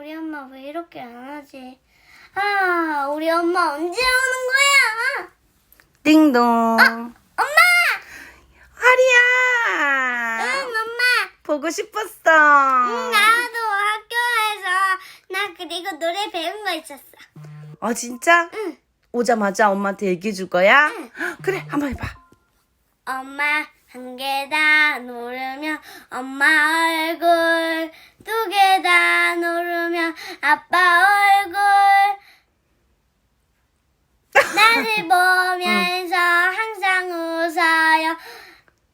우리 엄마 왜 이렇게 안 하지? 아, 우리 엄마 언제 오는 거야? 띵동. 엄마! 하리야. 응, 엄마. 보고 싶었어. 응, 나도 학교에서 나 그리고 노래 배운 거 있었어. 어, 진짜? 응. 오자마자 엄마한테 얘기해 줄 거야? 응. 그래, 한번 해봐. 엄마 한 계단 오르면 엄마 얼굴 아빠 얼굴. 나를 보면서 항상 웃어요.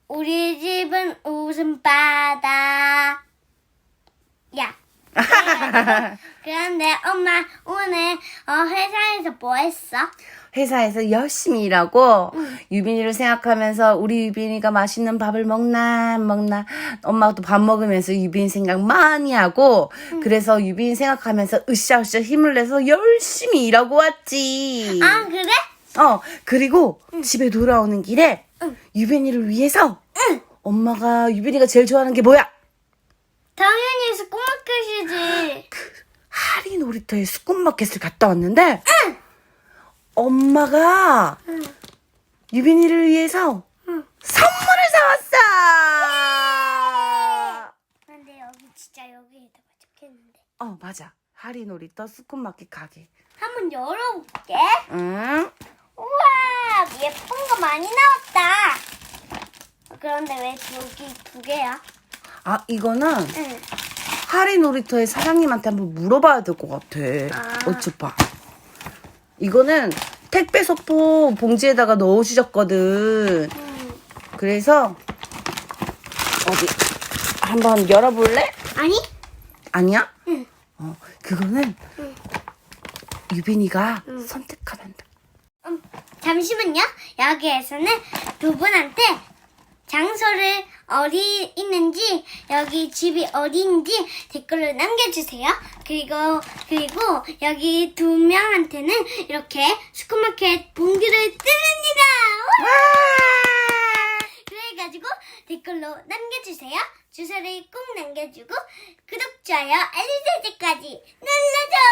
우리 집은 웃음바다. 야 그런데 엄마 오늘 어, 회사에서 뭐 했어? 회사에서 열심히 일하고 유빈이를 생각하면서 우리 유빈이가 맛있는 밥을 먹나 안 먹나 엄마도 밥 먹으면서 유빈이 생각 많이 하고 그래서 유빈이 생각하면서 으쌰으쌰 힘을 내서 열심히 일하고 왔지. 아 그래? 어 그리고 집에 돌아오는 길에 응. 유빈이를 위해서 응. 엄마가 유빈이가 제일 좋아하는 게 뭐야? 당연히 스코마켓이지. 하리 놀이터에 수컷마켓을 갔다 왔는데 엄마가 응. 유빈이를 위해서 응. 선물을 사왔어. 근데 여기 진짜 여기에다가 적혔는데. 어 맞아. 하리 놀이터 수컷마켓 가게. 한번 열어볼게. 응. 우와 예쁜 거 많이 나왔다. 그런데 왜 여기 두 개야? 아 이거는 응. 하리 놀이터의 사장님한테 한번 물어봐야 될 것 같아. 아. 어쩌봐. 이거는 택배 소포 봉지에다가 넣어주셨거든. 응. 그래서 어디 한번 열어볼래? 아니? 아니야? 응. 어 그거는 응. 유빈이가 응. 선택하면 돼. 음, 잠시만요. 여기에서는 두 분한테 장소를 어디 있는지 여기 집이 어디인지 댓글로 남겨주세요. 그리고 그리고 여기 두 명한테는 이렇게 슈퍼마켓 봉지를 뜯습니다. 와! 그래가지고 댓글로 남겨주세요. 주소를 꼭 남겨주고 구독, 좋아요, 알림 설정까지 눌러줘.